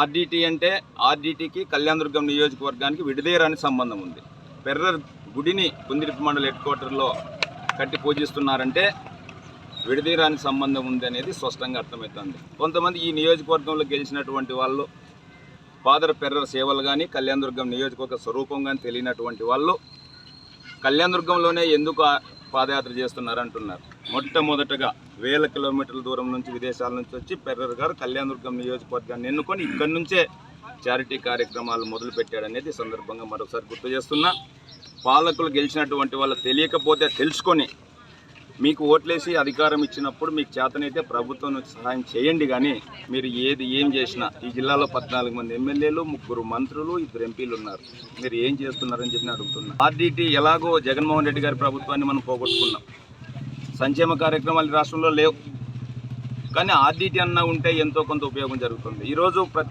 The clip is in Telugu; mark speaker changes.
Speaker 1: ఆర్డీటీ అంటే ఆర్డీటీకి కళ్యాణదుర్గం నియోజకవర్గానికి విడదీయరాని సంబంధం ఉంది. పెర్రర్ గుడిని కుందిరిపి మండల హెడ్ క్వార్టర్లో కట్టి పూజిస్తున్నారంటే విడదీయరాని సంబంధం ఉంది అనేది స్పష్టంగా అర్థమవుతుంది. కొంతమంది ఈ నియోజకవర్గంలో గెలిచినటువంటి వాళ్ళు ఫాదర్ పెర్రర్ సేవలు కానీ కళ్యాణదుర్గం నియోజకవర్గ స్వరూపం కానీ తెలియనటువంటి వాళ్ళు కళ్యాణదుర్గంలోనే ఎందుకు పాదయాత్ర చేస్తున్నారు అంటున్నారు. మొట్టమొదటగా వేల కిలోమీటర్ల దూరం నుంచి విదేశాల నుంచి వచ్చి పెర్రర్ గారు కళ్యాణదుర్గం నియోజకవర్గాన్ని ఎన్నుకొని ఇక్కడి నుంచే చారిటీ కార్యక్రమాలు మొదలుపెట్టాడనేది సందర్భంగా మరొకసారి గుర్తు చేస్తున్నా. పాలకులు గెలిచినటువంటి వాళ్ళు తెలియకపోతే తెలుసుకొని మీకు ఓట్లేసి అధికారం ఇచ్చినప్పుడు మీకు చేతనైతే ప్రభుత్వం సహాయం చేయండి కానీ మీరు ఏది ఏం చేసినా ఈ జిల్లాలో పద్నాలుగు మంది ఎమ్మెల్యేలు ముగ్గురు మంత్రులు ఇద్దరు ఎంపీలు ఉన్నారు. మీరు ఏం చేస్తున్నారని చెప్పి అడుగుతున్నా. ఆర్డీటీ ఎలాగో జగన్మోహన్ రెడ్డి గారి ప్రభుత్వాన్ని మనం పోగొట్టుకున్నాం. సంక్షేమ కార్యక్రమాలు రాష్ట్రంలో లేవు. కానీ ఆర్డీటీ అన్న ఉంటే ఎంతో కొంత ఉపయోగం జరుగుతుంది. ఈరోజు ప్రతి